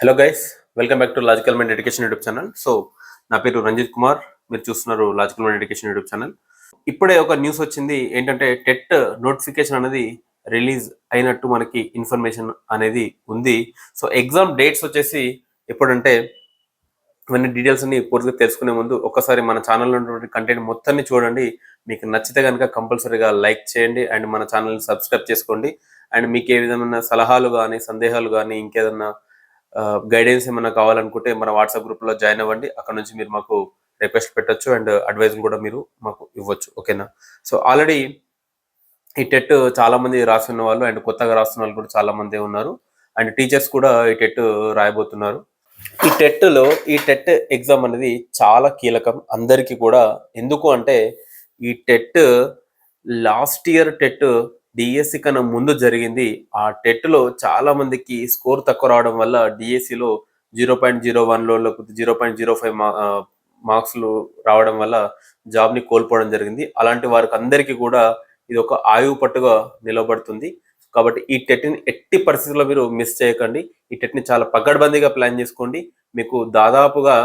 Hello guys welcome back to logical mind education YouTube channel so నా పేరు రంజిత్ కుమార్. మీరు చూస్తున్నారు logical mind education YouTube channel ఇప్పుడే ఒక న్యూస్ వచ్చింది. ఏంటంటే టెట్ నోటిఫికేషన్ అనేది రిలీజ్ అయినట్టు మనకి ఇన్ఫర్మేషన్ అనేది ఉంది. సో ఎగ్జామ్ డేట్స్ వచ్చేసి ఎప్పుడంటే ఇవన్నీ డీటెయిల్స్ అన్ని పూర్తిగా తెలుసుకునే ముందు ఒకసారి మన ఛానల్లో ఉన్నటువంటి కంటెంట్ మొత్తాన్ని చూడండి. మీకు నచ్చితే కనుక కంపల్సరీగా లైక్ చేయండి. అండ్ మన ఛానల్ని సబ్స్క్రైబ్ చేసుకోండి. అండ్ మీకు ఏ విధమైన సలహాలు కానీ సందేహాలు కానీ ఇంకేదన్నా గైడెన్స్ ఏమైనా కావాలనుకుంటే మన వాట్సాప్ గ్రూప్లో జాయిన్ అవ్వండి. అక్కడ నుంచి మీరు మాకు రిక్వెస్ట్ పెట్టొచ్చు అండ్ అడ్వైజ్ కూడా మీరు మాకు ఇవ్వచ్చు. ఓకేనా సో ఆల్రెడీ ఈ టెట్ చాలా మంది రాస్తున్న వాళ్ళు అండ్ కొత్తగా రాస్తున్న వాళ్ళు కూడా చాలామంది ఉన్నారు. అండ్ టీచర్స్ కూడా ఈ టెట్ రాయబోతున్నారు. ఈ టెట్లో ఈ టెట్ ఎగ్జామ్ అనేది చాలా కీలకం. అందరికీ కూడా. ఎందుకు అంటే ఈ TET last year TET DSC కన్నా ముందు జరిగింది. ఆ టెట్లో చాలా మందికి స్కోర్ తక్కువ రావడం వల్ల డిఎస్సిలో జీరో పాయింట్ జీరో వన్లో లేకపోతే జీరో పాయింట్ జీరో ఫైవ్ మార్క్స్లు రావడం వల్ల జాబ్ని కోల్పోవడం జరిగింది. అలాంటి వారికి అందరికీ కూడా ఇది ఒక ఆయువు పట్టుగా నిలబడుతుంది. కాబట్టి ఈ టెట్ని ఎట్టి పరిస్థితుల్లో మీరు మిస్ చేయకండి. ఈ టెట్ని చాలా పగడ్బందీగా ప్లాన్ చేసుకోండి. మీకు దాదాపుగా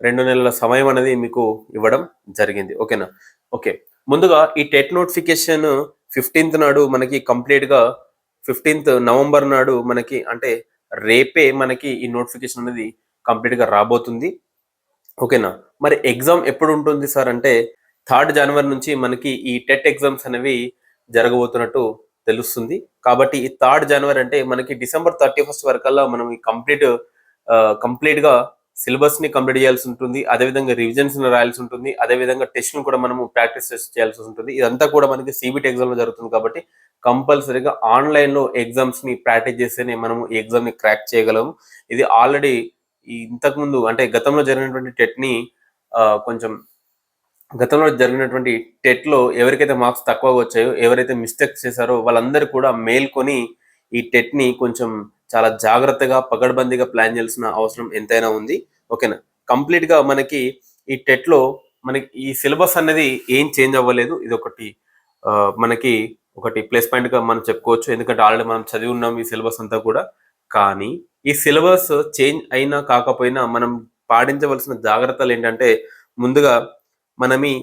రెండు నెలల సమయం అనేది మీకు ఇవ్వడం జరిగింది. ఓకేనా? ఓకే. ముందుగా ఈ టెట్ నోటిఫికేషన్ ఫిఫ్టీన్త్ నాడు మనకి కంప్లీట్గా ఫిఫ్టీన్త్ నవంబర్ నాడు మనకి అంటే రేపే మనకి ఈ నోటిఫికేషన్ అనేది కంప్లీట్గా రాబోతుంది. ఓకేనా మరి ఎగ్జామ్ ఎప్పుడు ఉంటుంది సార్ అంటే థర్డ్ జనవరి నుంచి మనకి ఈ టెట్ ఎగ్జామ్స్ అనేవి జరగబోతున్నట్టు తెలుస్తుంది. కాబట్టి ఈ థర్డ్ జనవరి అంటే మనకి డిసెంబర్ థర్టీ ఫస్ట్ వరకల్లా మనం ఈ కంప్లీట్ కంప్లీట్ సిలబస్ని సిలబస్ని కంప్లీట్ చేయాల్సి ఉంటుంది అదేవిధంగా రివిజన్స్ని రాయాల్సి ఉంటుంది అదేవిధంగా టెస్ట్ను కూడా మనము ప్రాక్టీస్ చేయాల్సి ఉంటుంది. ఇదంతా కూడా మనకి సిబిటి ఎగ్జామ్లో జరుగుతుంది కాబట్టి కంపల్సరీగా ఆన్లైన్లో ఎగ్జామ్స్ని ప్రాక్టీస్ చేస్తేనే మనము ఈ ఎగ్జామ్ని క్రాక్ చేయగలము. ఇది ఆల్రెడీ ఇంతకు ముందు అంటే గతంలో జరిగినటువంటి టెట్ని కొంచెం గతంలో జరిగినటువంటి టెట్లో ఎవరికైతే మార్క్స్ తక్కువ వచ్చాయో ఎవరైతే మిస్టేక్స్ చేశారో వాళ్ళందరూ కూడా మేల్కొని ఈ టెట్ని కొంచెం చాలా జాగ్రత్తగా పగడ్బందీగా ప్లాన్ చేయాల్సిన అవసరం ఎంతైనా ఉంది. ఓకేనా? కంప్లీట్గా మనకి ఈ టెట్లో మనకి ఈ సిలబస్ అనేది ఏం చేంజ్ అవ్వలేదు. ఇది ఒకటి మనకి ఒకటి ప్లస్ పాయింట్గా మనం చెప్పుకోవచ్చు. ఎందుకంటే ఆల్రెడీ మనం చదివి ఉన్నాం ఈ సిలబస్ అంతా కూడా. కానీ ఈ సిలబస్ చేంజ్ అయినా కాకపోయినా మనం పాటించవలసిన జాగ్రత్తలు ఏంటంటే ముందుగా మనం ఈ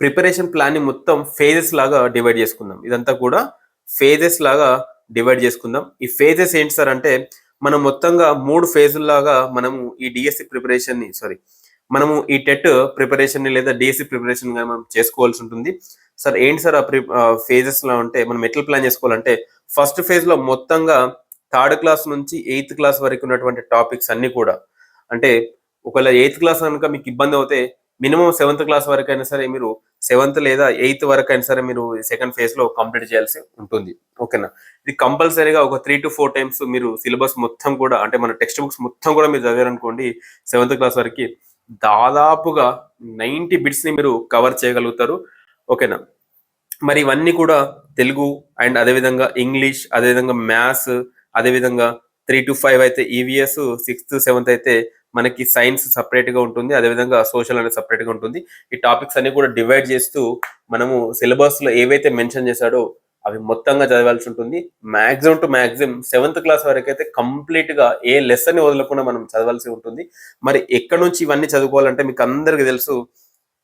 ప్రిపరేషన్ ప్లాన్ని మొత్తం ఫేజెస్ లాగా డివైడ్ చేసుకుందాం. ఇదంతా కూడా ఫేజెస్ లాగా డివైడ్ చేసుకుందాం. ఈ ఫేజెస్ ఏంటి సార్ అంటే మనం మొత్తంగా మూడు ఫేజుల్లాగా మనము ఈ డిఎస్సి ప్రిపరేషన్ని సారీ మనము ఈ టెట్ ప్రిపరేషన్ని లేదా డిఎస్సి ప్రిపరేషన్గా మనం చేసుకోవాల్సి ఉంటుంది. సార్ ఏంటి సార్ ఆ ప్రి ఫేజెస్లో అంటే మనం ఎట్లా ప్లాన్ చేసుకోవాలంటే ఫస్ట్ ఫేజ్లో మొత్తంగా థర్డ్ క్లాస్ నుంచి ఎయిత్ క్లాస్ వరకు ఉన్నటువంటి టాపిక్స్ అన్నీ కూడా. అంటే ఒకవేళ ఎయిత్ క్లాస్ కనుక మీకు ఇబ్బంది అవుతే మినిమం సెవెంత్ క్లాస్ వరకు అయినా సరే మీరు సెవెంత్ లేదా ఎయిత్ వరకు అయినా సరే మీరు సెకండ్ ఫేజ్లో కంప్లీట్ చేయాల్సి ఉంటుంది. ఓకేనా ఇది కంపల్సరీగా ఒక త్రీ టు ఫోర్ టైమ్స్ మీరు సిలబస్ మొత్తం కూడా అంటే మన టెక్స్ట్ బుక్స్ మొత్తం కూడా మీరు చదివారనుకోండి సెవెంత్ క్లాస్ వరకు దాదాపుగా నైంటీ బిట్స్ని మీరు కవర్ చేయగలుగుతారు. ఓకేనా మరి ఇవన్నీ కూడా తెలుగు అండ్ అదేవిధంగా ఇంగ్లీష్ అదేవిధంగా మ్యాథ్స్ అదేవిధంగా త్రీ టు ఫైవ్ అయితే ఈవీఎస్ సిక్స్త్ సెవెంత్ అయితే మనకి సైన్స్ సపరేట్గా ఉంటుంది అదేవిధంగా సోషల్ అనేది సపరేట్గా ఉంటుంది. ఈ టాపిక్స్ అన్ని కూడా డివైడ్ చేస్తూ మనము సిలబస్లో ఏవైతే మెన్షన్ చేశాడో అవి మొత్తంగా చదవాల్సి ఉంటుంది. Maximum to maximum seventh class వరకు అయితే కంప్లీట్గా ఏ లెసన్ వదలకుండా మనం చదవాల్సి ఉంటుంది. మరి ఎక్కడి నుంచి ఇవన్నీ చదువుకోవాలంటే మీకు అందరికీ తెలుసు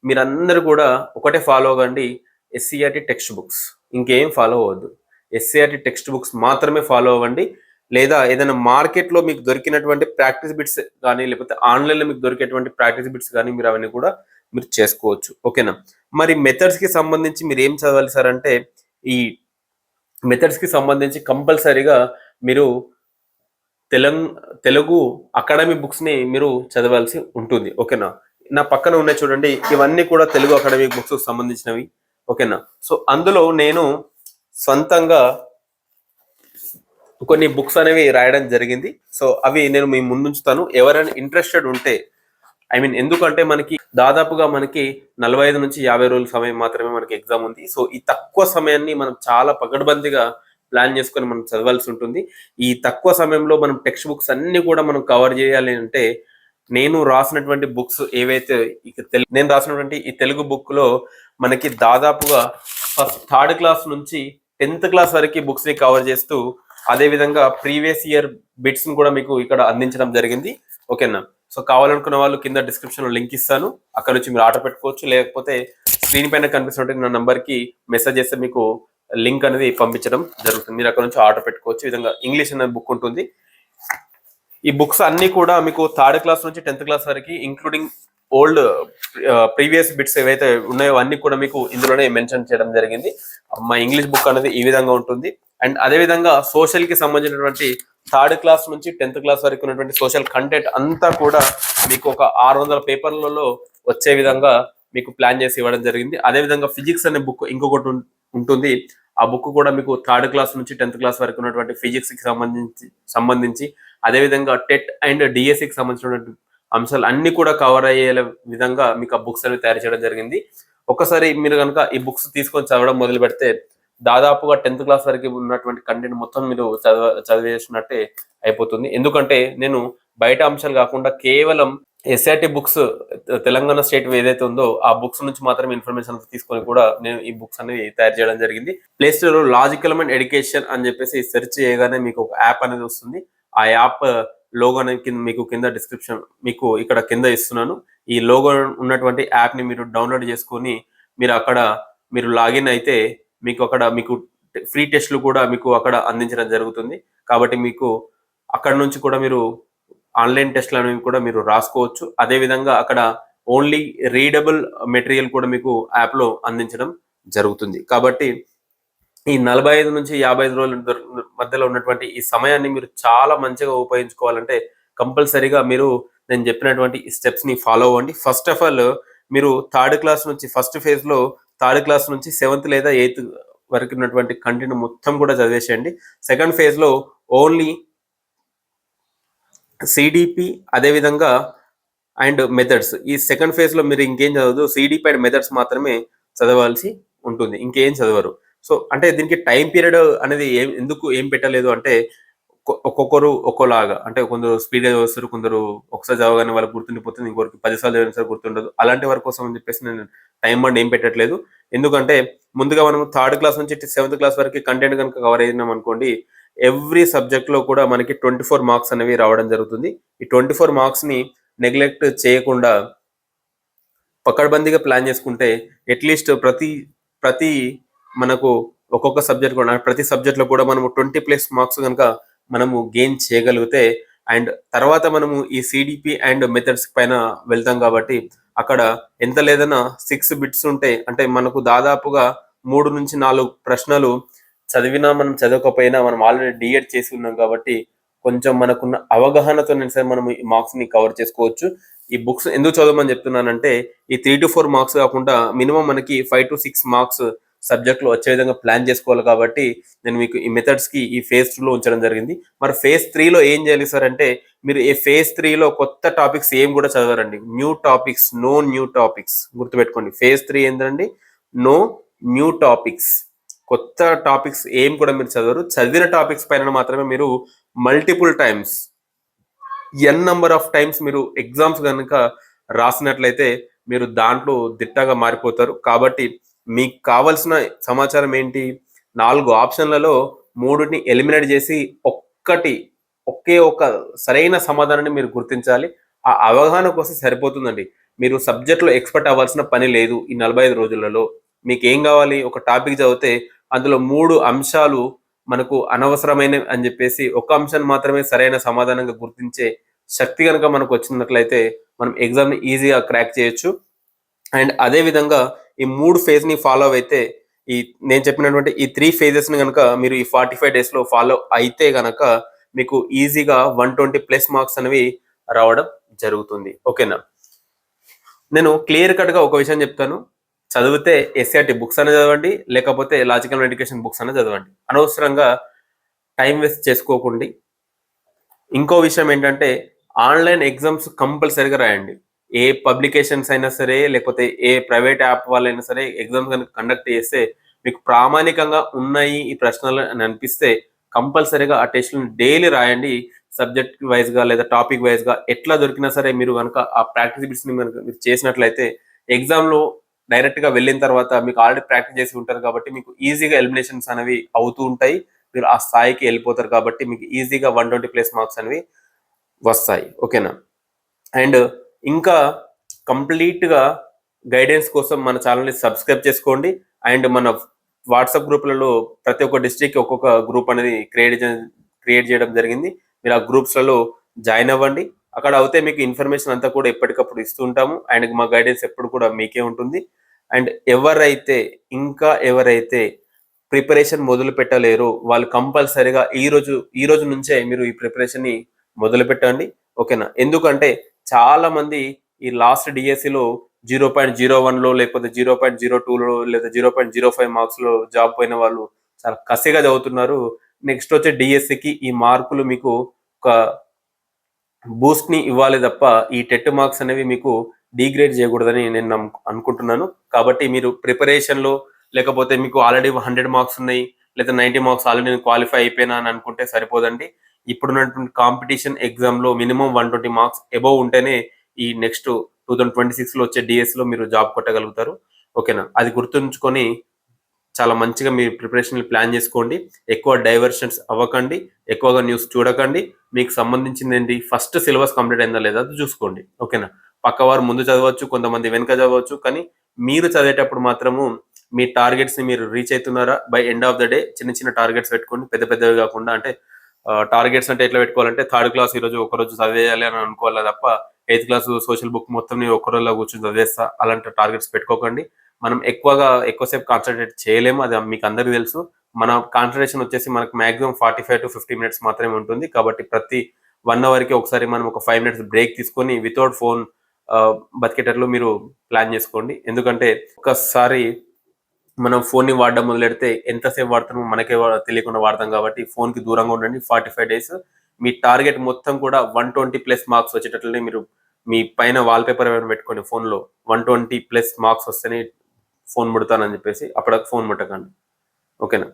మీరందరూ కూడా ఒకటే ఫాలో అవ్వండి. ఎస్సీఆర్టీ టెక్స్ట్ బుక్స్ ఇంకేం ఫాలో అవ్వద్దు. ఎస్సీఆర్టీ టెక్స్ట్ బుక్స్ మాత్రమే ఫాలో అవ్వండి. లేదా ఏదైనా మార్కెట్లో మీకు దొరికినటువంటి ప్రాక్టీస్ బిట్స్ కానీ లేకపోతే ఆన్లైన్లో మీకు దొరికేటువంటి ప్రాక్టీస్ బిట్స్ కానీ మీరు అవన్నీ కూడా మీరు చేసుకోవచ్చు. ఓకేనా? మరి మెథడ్స్కి సంబంధించి మీరు ఏం చదవాలి సార్ అంటే ఈ మెథడ్స్కి సంబంధించి కంపల్సరీగా మీరు తెలంగ తెలుగు అకాడమీ బుక్స్ని మీరు చదవాల్సి ఉంటుంది. ఓకేనా? నా పక్కన ఉన్నాయి చూడండి ఇవన్నీ కూడా తెలుగు అకాడమీ బుక్స్ సంబంధించినవి. ఓకేనా? సో అందులో నేను సొంతంగా కొన్ని బుక్స్ అనేవి రాయడం జరిగింది. సో అవి నేను మీ ముందుంచుతాను. ఎవరైనా ఇంట్రెస్టెడ్ ఉంటే ఐ మీన్ ఎందుకంటే మనకి దాదాపుగా మనకి నలభై ఐదు నుంచి యాభై రోజుల సమయం మాత్రమే మనకి ఎగ్జామ్ ఉంది. సో ఈ తక్కువ సమయాన్ని మనం చాలా పగడ్బందీగా ప్లాన్ చేసుకొని మనం చదవాల్సి ఉంటుంది. ఈ తక్కువ సమయంలో మనం టెక్స్ట్ బుక్స్ అన్ని కూడా మనం కవర్ చేయాలి అంటే నేను రాసినటువంటి బుక్స్ ఏవైతే ఇక తెలు నేను రాసినటువంటి ఈ తెలుగు బుక్లో మనకి దాదాపుగా ఫస్ట్ థర్డ్ క్లాస్ నుంచి టెన్త్ క్లాస్ వరకు బుక్స్ని కవర్ చేస్తూ అదే విధంగా ప్రీవియస్ ఇయర్ బిట్స్ కూడా మీకు ఇక్కడ అందించడం జరిగింది. ఓకేనా సో కావాలనుకున్న వాళ్ళు కింద డిస్క్రిప్షన్లో లింక్ ఇస్తాను. అక్కడ నుంచి మీరు ఆర్డర్ పెట్టుకోవచ్చు. లేకపోతే స్క్రీన్ పైన కనిపిస్తున్నట్టు నా నంబర్కి మెసేజ్ చేస్తే మీకు లింక్ అనేది పంపించడం జరుగుతుంది. మీరు అక్కడ నుంచి ఆర్డర్ పెట్టుకోవచ్చు. విధంగా ఇంగ్లీష్ అనే బుక్ ఉంటుంది. ఈ బుక్స్ అన్ని కూడా మీకు థర్డ్ క్లాస్ నుంచి టెన్త్ క్లాస్ వరకు ఇంక్లూడింగ్ ఓల్డ్ ప్రీవియస్ బిట్స్ ఏవైతే ఉన్నాయో అన్ని కూడా మీకు ఇందులోనే మెన్షన్ చేయడం జరిగింది. మా ఇంగ్లీష్ బుక్ అనేది ఈ విధంగా ఉంటుంది. అండ్ అదే విధంగా సంబంధించినటువంటి థర్డ్ క్లాస్ నుంచి టెన్త్ క్లాస్ వరకు ఉన్నటువంటి సోషల్ కంటెంట్ అంతా కూడా మీకు ఒక ఆరు వందల పేపర్లలో వచ్చే విధంగా మీకు ప్లాన్ చేసి ఇవ్వడం జరిగింది. అదే విధంగా ఫిజిక్స్ అనే బుక్ ఇంకొకటి ఉంటుంది. ఆ బుక్ కూడా మీకు థర్డ్ క్లాస్ నుంచి టెన్త్ క్లాస్ వరకు ఉన్నటువంటి ఫిజిక్స్కి సంబంధించి సంబంధించి అదే విధంగా టెట్ అండ్ డిఎస్సికి సంబంధించినటువంటి అంశాలు అన్ని కూడా కవర్ అయ్యే విధంగా మీకు ఆ బుక్స్ అనేవి తయారు చేయడం జరిగింది. ఒకసారి మీరు కనుక ఈ బుక్స్ తీసుకొని చదవడం మొదలు పెడితే దాదాపుగా టెన్త్ క్లాస్ వరకు ఉన్నటువంటి కంటెంట్ మొత్తం మీరు చదవ చదివేసినట్టే అయిపోతుంది. ఎందుకంటే నేను బయట అంశాలు కాకుండా కేవలం ఎస్ఆర్టీ బుక్స్ తెలంగాణ స్టేట్ ఏదైతే ఉందో ఆ బుక్స్ నుంచి మాత్రమే ఇన్ఫర్మేషన్ తీసుకొని కూడా నేను ఈ బుక్స్ అనేది తయారు చేయడం జరిగింది. Play store logical and education అని చెప్పేసి సెర్చ్ చేయగానే మీకు ఒక యాప్ అనేది వస్తుంది. ఆ యాప్ లోగో అనేది కింద మీకు కింద డిస్క్రిప్షన్ మీకు ఇక్కడ కింద ఇస్తున్నాను. ఈ లోగో ఉన్నటువంటి యాప్ని మీరు డౌన్లోడ్ చేసుకొని మీరు అక్కడ మీరు లాగిన్ అయితే మీకు అక్కడ మీకు ఫ్రీ టెస్ట్లు కూడా మీకు అక్కడ అందించడం జరుగుతుంది. కాబట్టి మీకు అక్కడ నుంచి కూడా మీరు ఆన్లైన్ టెస్ట్లు అనేవి కూడా మీరు రాసుకోవచ్చు. అదే విధంగా అక్కడ ఓన్లీ రీడబుల్ మెటీరియల్ కూడా మీకు యాప్లో అందించడం జరుగుతుంది. కాబట్టి ఈ నలభై ఐదు నుంచి యాభై ఐదు రోజుల మధ్యలో ఉన్నటువంటి ఈ సమయాన్ని మీరు చాలా మంచిగా ఉపయోగించుకోవాలంటే కంపల్సరీగా మీరు నేను చెప్పినటువంటి స్టెప్స్ని ఫాలో అవ్వండి. ఫస్ట్ ఆఫ్ ఆల్ మీరు థర్డ్ క్లాస్ నుంచి ఫస్ట్ ఫేజ్లో థర్డ్ క్లాస్ నుంచి సెవెంత్ లేదా ఎయిత్ వరకు ఉన్నటువంటి కంటెంట్ మొత్తం కూడా చదివేసేయండి. సెకండ్ ఫేజ్లో ఓన్లీ సిడిపి అదేవిధంగా అండ్ మెథడ్స్. ఈ సెకండ్ ఫేజ్లో మీరు ఇంకేం చదవదు సిడిపి అండ్ మెథడ్స్ మాత్రమే చదవాల్సి ఉంటుంది. ఇంకేం చదవరు. సో అంటే దీనికి టైం పీరియడ్ అనేది ఏం ఎందుకు ఏం పెట్టలేదు అంటే ఒక్కొక్కరు ఒక్కోలాగా. అంటే కొందరు స్పీడ్గా చదువుతారు కొందరు ఒకసారి చదవగానే వాళ్ళకి గుర్తుండిపోతుంది ఇంకొకరికి పదిసార్లు చదివిన సరే గుర్తుండదు. అలాంటి వారి కోసం అని చెప్పేసి నేను టైం బండ్ ఏం పెట్టట్లేదు. ఎందుకంటే ముందుగా మనం థర్డ్ క్లాస్ నుంచి సెవెంత్ క్లాస్ వరకు కంటెంట్ కనుక కవర్ అయినాం అనుకోండి ఎవ్రీ సబ్జెక్ట్లో కూడా మనకి ట్వంటీ ఫోర్ మార్క్స్ అనేవి రావడం జరుగుతుంది. ఈ ట్వంటీ ఫోర్ మార్క్స్ని నెగ్లెక్ట్ చేయకుండా పక్కడబందీగా ప్లాన్ చేసుకుంటే అట్లీస్ట్ ప్రతి ప్రతి మనకు ఒక్కొక్క సబ్జెక్ట్ కూడా ప్రతి సబ్జెక్ట్లో కూడా మనము ట్వంటీ ప్లస్ మార్క్స్ కనుక మనము గెయిన్ చేయగలిగితే అండ్ తర్వాత మనము ఈ సిడిపి అండ్ మెథడ్స్ పైన వెళ్తాం కాబట్టి అక్కడ ఎంత లేదన్నా సిక్స్ బిట్స్ ఉంటే అంటే మనకు దాదాపుగా మూడు నుంచి నాలుగు ప్రశ్నలు చదివినా మనం చదవకపోయినా మనం ఆల్రెడీ డిఎడ్ చేసి ఉన్నాం కాబట్టి కొంచెం మనకున్న అవగాహనతో సరే మనం ఈ మార్క్స్ని కవర్ చేసుకోవచ్చు. ఈ బుక్స్ ఎందుకు చదవమని చెప్తున్నానంటే ఈ త్రీ టు ఫోర్ మార్క్స్ కాకుండా మినిమం మనకి ఫైవ్ టు సిక్స్ మార్క్స్ సబ్జెక్టులు వచ్చే విధంగా ప్లాన్ చేసుకోవాలి కాబట్టి నేను మీకు ఈ మెథడ్స్కి ఈ ఫేజ్ టూలో ఉంచడం జరిగింది. మరి ఫేజ్ త్రీలో ఏం చేయాలి సార్ అంటే మీరు ఈ ఫేజ్ త్రీలో కొత్త టాపిక్స్ ఏం కూడా చదవరండి. New topics no new topics గుర్తుపెట్టుకోండి. ఫేజ్ త్రీ ఏంటండి నో న్యూ టాపిక్స్ కొత్త టాపిక్స్ ఏం కూడా మీరు చదవరు. చదివిన టాపిక్స్ పైన మాత్రమే మీరు multiple times N number of times మీరు ఎగ్జామ్స్ కనుక రాసినట్లయితే మీరు దాంట్లో దిట్టగా మారిపోతారు. కాబట్టి మీకు కావలసిన సమాచారం ఏంటి? నాలుగు ఆప్షన్లలో మూడుని ఎలిమినేట్ చేసి ఒక్కటి ఒకే ఒక సరైన సమాధానాన్ని మీరు గుర్తించాలి. ఆ అవగాహన కోసం సరిపోతుందండి. మీరు సబ్జెక్ట్లో ఎక్స్పర్ట్ అవ్వాల్సిన పని లేదు ఈ నలభై ఐదు రోజులలో. మీకు ఏం కావాలి? ఒక టాపిక్ చదివితే అందులో మూడు అంశాలు మనకు అనవసరమైనవి అని చెప్పేసి ఒక అంశాన్ని మాత్రమే సరైన సమాధానంగా గుర్తించే శక్తి కనుక మనకు వచ్చినట్లయితే మనం ఎగ్జామ్ని ఈజీగా క్రాక్ చేయొచ్చు. అండ్ అదేవిధంగా ఈ మూడు ఫేజ్ని ఫాలో అయితే ఈ నేను చెప్పినటువంటి ఈ త్రీ ఫేజెస్ని కనుక మీరు ఈ ఫార్టీ ఫైవ్ డేస్లో ఫాలో అయితే గనక మీకు ఈజీగా వన్ ట్వంటీ ప్లస్ మార్క్స్ అనేవి రావడం జరుగుతుంది. ఓకేనా నేను క్లియర్ కట్గా ఒక విషయం చెప్తాను. చదివితే ఎస్ఆర్టీ బుక్స్ అనే చదవండి లేకపోతే లాజికల్ ఎడ్యుకేషన్ బుక్స్ అనే చదవండి. అనవసరంగా టైం వేస్ట్ చేసుకోకండి. ఇంకో విషయం ఏంటంటే ఆన్లైన్ ఎగ్జామ్స్ కంపల్సరీగా రాయండి. ఏ పబ్లికేషన్స్ అయినా సరే లేకపోతే ఏ ప్రైవేట్ యాప్ వాళ్ళైనా సరే ఎగ్జామ్స్ కనుక కండక్ట్ చేస్తే మీకు ప్రామాణికంగా ఉన్నాయి ఈ ప్రశ్నలు అని అనిపిస్తే కంపల్సరీగా ఆ టెస్ట్లను డైలీ రాయండి. సబ్జెక్ట్ వైజ్గా లేదా టాపిక్ వైజ్గా ఎట్లా దొరికినా సరే మీరు కనుక ఆ ప్రాక్టీస్ బిట్స్ని కనుక మీరు చేసినట్లయితే ఎగ్జామ్లో డైరెక్ట్గా వెళ్ళిన తర్వాత మీకు ఆల్రెడీ ప్రాక్టీస్ చేసి ఉంటారు కాబట్టి మీకు ఈజీగా ఎలిమినేషన్స్ అనేవి అవుతూ ఉంటాయి. మీరు ఆ స్థాయికి వెళ్ళిపోతారు కాబట్టి మీకు ఈజీగా వన్ ట్వంటీ ప్లస్ మార్క్స్ అనేవి వస్తాయి. ఓకేనా? అండ్ ఇంకా కంప్లీట్గా గైడెన్స్ కోసం మన ఛానల్ని సబ్స్క్రైబ్ చేసుకోండి. అండ్ మన వాట్సాప్ గ్రూప్లలో ప్రతి ఒక్క డిస్టిక్ ఒక్కొక్క గ్రూప్ అనేది క్రియేట్ క్రియేట్ చేయడం జరిగింది. మీరు ఆ గ్రూప్స్లలో జాయిన్ అవ్వండి. అక్కడ అవుతే మీకు ఇన్ఫర్మేషన్ అంతా కూడా ఎప్పటికప్పుడు ఇస్తుంటాము అండ్ మా గైడెన్స్ ఎప్పుడు కూడా మీకే ఉంటుంది. అండ్ ఎవరైతే ఇంకా ఎవరైతే ప్రిపరేషన్ మొదలు పెట్టలేరు వాళ్ళు కంపల్సరిగా ఈ రోజు ఈ రోజు నుంచే మీరు ఈ ప్రిపరేషన్ని మొదలు పెట్టండి ఓకేనా? ఎందుకంటే చాలా మంది ఈ లాస్ట్ డిఎస్సిలో జీరో పాయింట్ జీరో వన్లో లేకపోతే జీరో పాయింట్ జీరో టూలో లేదా జీరో పాయింట్ జీరో ఫైవ్ మార్క్స్లో జాబ్ పోయిన వాళ్ళు చాలా కసిగా చదువుతున్నారు. నెక్స్ట్ వచ్చే డిఎస్సికి ఈ మార్కులు మీకు ఒక బూస్ట్ని ఇవ్వాలి తప్ప ఈ టెట్ మార్క్స్ అనేవి మీకు డిగ్రేడ్ చేయకూడదని నేను అనుకుంటున్నాను. కాబట్టి మీరు ప్రిపరేషన్లో లేకపోతే మీకు ఆల్రెడీ హండ్రెడ్ మార్క్స్ ఉన్నాయి లేదా నైంటీ మార్క్స్ ఆల్రెడీ నేను క్వాలిఫై అయిపోయినా అని అనుకుంటే సరిపోదండి. ఇప్పుడున్నటువంటి కాంపిటీషన్ ఎగ్జామ్లో minimum one twenty marks above ఉంటేనే ఈ నెక్స్ట్ టూ థౌజండ్ ట్వంటీ సిక్స్లో వచ్చే డిఎస్లో మీరు జాబ్ కొట్టగలుగుతారు. ఓకేనా? అది గుర్తుంచుకొని చాలా మంచిగా మీ ప్రిపరేషన్ ప్లాన్ చేసుకోండి. ఎక్కువ డైవర్షన్స్ అవ్వకండి. ఎక్కువగా న్యూస్ చూడకండి. మీకు సంబంధించింది ఏంటి? ఫస్ట్ సిలబస్ కంప్లీట్ అయిందా లేదా అది చూసుకోండి. ఓకేనా? పక్క వారు ముందు చదవచ్చు కొంతమంది వెనుక చదవచ్చు కానీ మీరు చదివేటప్పుడు మాత్రము మీ టార్గెట్స్ని మీరు రీచ్ అవుతున్నారా? By end of the day చిన్న చిన్న టార్గెట్స్ పెట్టుకోండి పెద్ద పెద్దవి కాకుండా అంటే టార్గెట్స్ అంటే ఎట్లా పెట్టుకోవాలంటే థర్డ్ క్లాస్ ఈ రోజు చదివేయాలి అని అనుకోవాలి తప్ప ఎయిత్ క్లాస్ సోషల్ బుక్ మొత్తం నేను కూర్చొని చదివేస్తా అలాంటి టార్గెట్స్ పెట్టుకోకండి. మనం ఎక్కువగా ఎక్కువసేపు కాన్సన్ట్రేట్ చేయలేము అది మీకు అందరికీ తెలుసు. మన కాన్సన్ట్రేషన్ వచ్చేసి మనకు maximum forty five to fifty minutes మాత్రమే ఉంటుంది. కాబట్టి ప్రతి వన్ అవర్కి ఒకసారి మనం ఒక ఫైవ్ మినిట్స్ బ్రేక్ తీసుకొని వితౌట్ ఫోన్ బతికేటట్లు మీరు ప్లాన్ చేసుకోండి. ఎందుకంటే ఒకసారి మనం ఫోన్ని వాడడం మొదలెడితే ఎంతసేపు వాడతామో మనకే తెలియకుండా వాడతాం కాబట్టి ఫోన్కి దూరంగా ఉండండి. ఫార్టీ ఫైవ్ డేస్ మీ టార్గెట్ మొత్తం కూడా వన్ ట్వంటీ ప్లస్ మార్క్స్ వచ్చేటట్లనే మీరు మీ పైన వాల్ పేపర్ ఏమైనా పెట్టుకోండి ఫోన్లో వన్ ట్వంటీ ప్లస్ మార్క్స్ వస్తేనే ఫోన్ ముడతానని చెప్పేసి అప్పటికి ఫోన్ ముట్టకండి. ఓకేనా?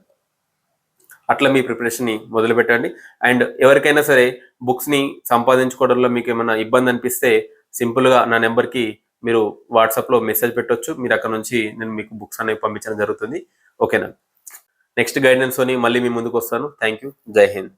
అట్లా మీ ప్రిపరేషన్ని మొదలు పెట్టండి అండ్ ఎవరికైనా సరే బుక్స్ని సంపాదించుకోవడంలో మీకు ఏమైనా ఇబ్బంది అనిపిస్తే సింపుల్గా నా నెంబర్కి మీరు వాట్సాప్లో మెసేజ్ పెట్టొచ్చు. మీరు అక్కడ నుంచి నేను మీకు బుక్స్ అనేవి పంపించడం జరుగుతుంది. ఓకేనా? నెక్స్ట్ గైడెన్స్ తోని మళ్ళీ మీ ముందుకు వస్తాను. థ్యాంక్ యూ జై హింద్.